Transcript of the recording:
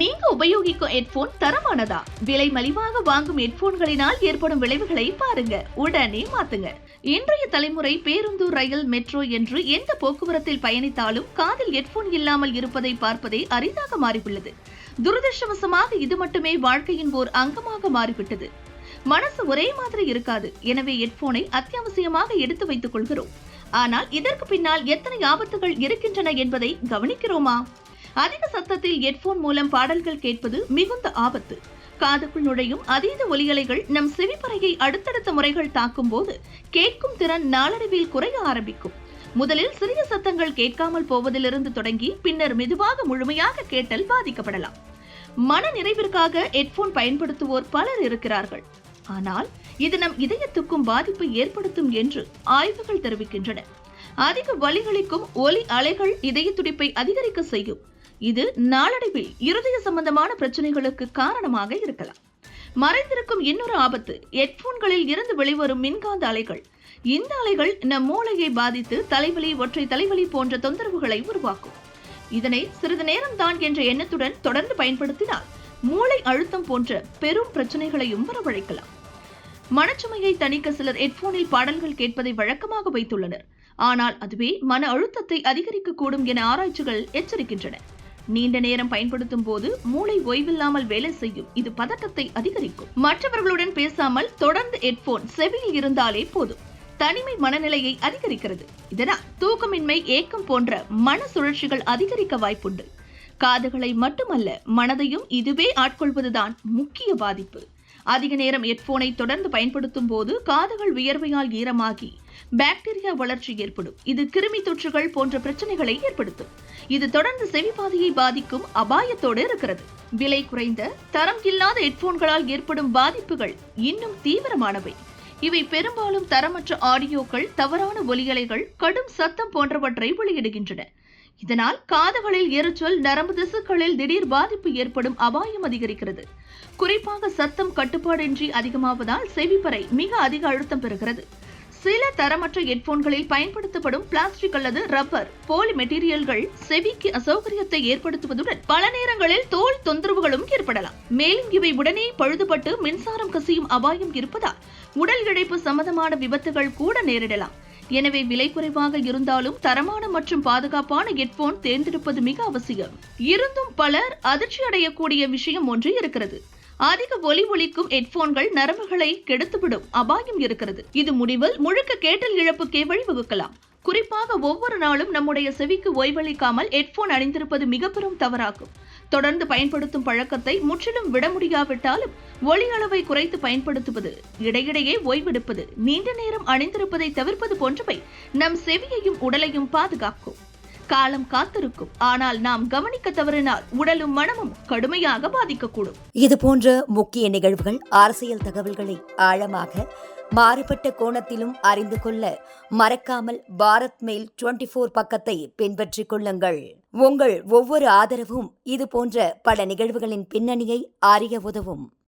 நீங்க உபயோகிக்கும் ஹெட்போன் தரமானதா? விலை மலிவாக வாங்கும் ஹெட்போன்களினால் ஏற்படும் விளைவுகளை பாருங்க. உடனே மாத்துங்க. இன்றைய தலைமுறை பேருந்து ரயில் மெட்ரோ என்று எந்த போக்குவரத்தில் பயணித்தாலும் காதில் ஹெட்போன் இல்லாமல் இருப்பதை பார்ப்பதே அரிதாக மாறியுள்ளது. துரதிருஷ்டவசமாக இது மட்டுமே வாழ்க்கையின் ஓர் அங்கமாக மாறிவிட்டது. மனசு ஒரே மாதிரி இருக்காது. எனவே ஹெட்போனை அத்தியாவசியமாக எடுத்து வைத்துக் கொள்கிறோம். ஆனால் இதற்கு பின்னால் எத்தனை ஆபத்துகள் இருக்கின்றன என்பதை கவனிக்கிறோமா? அதிக சத்தத்தில் ஹெட்போன் மூலம் பாடல்கள் கேட்பது மிகுந்த ஆபத்து. காதுக்குள் நுழையும் அதீத ஒலியலைகள் நம் செவிப்பறையை அடுத்தடுத்த முறைகள் தாக்கும் போது கேட்கும் திறன் நாளடைவில் குறைய ஆரம்பிக்கும். முதலில் சிறிய சத்தங்கள் கேட்காமல் போவதிலிருந்து தொடங்கி பின்னர் மெதுவாக முழுமையாக கேட்டல் பாதிக்கப்படலாம். மன நிறைவிற்காக ஹெட்போன் பயன்படுத்துவோர் பலர் இருக்கிறார்கள். ஆனால் இது நம் இதயத்துக்கும் பாதிப்பை ஏற்படுத்தும் என்று ஆய்வுகள் தெரிவிக்கின்றன. அதிக வலிகளுக்கும் ஒலி அலைகள் இதய துடிப்பை அதிகரிக்க செய்யும். இது நாளடைவில் இருதய சம்பந்தமான பிரச்சனைகளுக்கு காரணமாக இருக்கலாம். மறைந்திருக்கும் இன்னொரு ஆபத்து ஹெட்போன்களில் இருந்து வெளிவரும் மின்காந்த அலைகள். இந்த அலைகள் நம் மூளையை பாதித்து தலைவலி ஒற்றை தலைவலி போன்ற தொந்தரவுகளை உருவாக்கும். இதனை சிறிது நேரம் தான் என்ற எண்ணத்துடன் தொடர்ந்து பயன்படுத்தினால் மூளை அழுத்தம் போன்ற பெரும் பிரச்சனைகளையும் வரவழைக்கலாம். மனச்சுமையை தணிக்க சிலர் ஹெட்போனில் பாடல்கள் கேட்பதை வழக்கமாக வைத்துள்ளனர். ஆனால் அதுவே மன அழுத்தத்தை அதிகரிக்கக்கூடும் என ஆராய்ச்சிகள் எச்சரிக்கின்றன. நீண்ட நேரம் பயன்படுத்தும் போது மூளை ஓய்வில்லாமல் வேலை செய்யும். இது பதட்டத்தை அதிகரிக்கும். மற்றவர்களுடன் பேசாமல் தொடர்ந்து ஹெட்போன் செவியில் இருந்தாலே போதும். தனிமை மனநிலையை அதிகரிக்கிறது. இதனால் தூக்கமின்மை ஏக்கம் போன்ற மன சுழற்சிகள் அதிகரிக்க வாய்ப்புண்டு. காதுகளை மட்டுமல்ல மனதையும் இதுவே ஆட்கொள்வதுதான் முக்கிய பாதிப்பு. அதிக நேரம் ஹெட்போனை தொடர்ந்து பயன்படுத்தும் போது காதுகள் வியர்வையால் ஈரமாகி பாக்டீரியா வளர்ச்சி ஏற்படும். இது கிருமி தொற்றுகள் போன்ற பிரச்சனைகளை ஏற்படுத்தும். இது தொடர்ந்து செவிப்பாதையை பாதிக்கும் அபாயத்தோடு இருக்கிறது. விலை குறைந்த தரம் இல்லாத ஹெட்போன்களால் ஏற்படும் பாதிப்புகள் இன்னும் தீவிரமானவை. இவை பெரும்பாலும் தரமற்ற ஆடியோக்கள் தவறான ஒலியலைகள் கடும் சத்தம் போன்றவற்றை வெளியிடுகின்றன. இதனால் காதுகளில் எரிச்சல் நரம்பு திசுக்களில் திடீர் பாதிப்பு ஏற்படும் அபாயம் அதிகரிக்கிறது. குறிப்பாக சத்தம் கட்டுப்பாடின்றி அதிகமாவதால் செவிப்பறை மிக அதிக அழுத்தம் பெறுகிறது. சில தரமற்ற ஹெட்போன்களில் பயன்படுத்தப்படும் பிளாஸ்டிக் அல்லது ரப்பர் போலி மெட்டீரியல்கள் செவிக்கு அசௌகரியத்தை ஏற்படுத்துவதுடன் பல நேரங்களில் தோல் தொந்தரவுகளும் ஏற்படலாம். மேலும் இவை உடனே பழுதுபட்டு மின்சாரம் கசியும் அபாயம் இருப்பதால் உடல் இழைப்பு சம்பந்தமான விபத்துகள் கூட நேரிடலாம். எனவே விலை குறைவாக இருந்தாலும் தரமான மற்றும் பாதுகாப்பான ஹெட்போன் தேர்ந்தெடுப்பது மிக அவசியம். இருந்தும் பலர் அதிர்ச்சி அடையக்கூடிய விஷயம் ஒன்று இருக்கிறது. அதிக ஒலி ஒலிக்கும் ஹெட்போன்கள் நரம்புகளை கெடுத்துவிடும் அபாயம் இருக்கிறது. இது முடிவில் முழுக்க கேட்டல் இழப்புக்கே வழிவகுக்கலாம். குறிப்பாக ஒவ்வொரு நாளும் நம்முடைய செவிக்கு ஓய்வளிக்காமல் ஹெட்போன் அணிந்திருப்பது மிக பெரும் தவறாகும். தொடர்ந்து பயன்படுத்தும் பழக்கத்தை முற்றிலும் விட முடியாவிட்டாலும் ஒளி அளவை குறைத்து பயன்படுத்துவது இடையிடையே ஓய்வெடுப்பது நீண்ட நேரம் அணிந்திருப்பதை தவிர்ப்பது போன்றவை நம் செவியையும் உடலையும் பாதுகாக்கும். காலம் காத்திருக்கும். ஆனால் நாம் கவனிக்க தவறினால் உடலும் மனமும் கடுமையாக பாதிக்கக்கூடும். இது போன்ற முக்கிய நிகழ்வுகள் அரசியல் தகவல்களை ஆழமாக மாறுபட்ட கோணத்திலும் அறிந்து கொள்ள மறக்காமல் பாரத் மெயில் டுவெண்டி ஃபோர் பக்கத்தை பின்பற்றிக் கொள்ளுங்கள். உங்கள் ஒவ்வொரு ஆதரவும் இது போன்ற பல நிகழ்வுகளின் பின்னணியை அறிய உதவும்.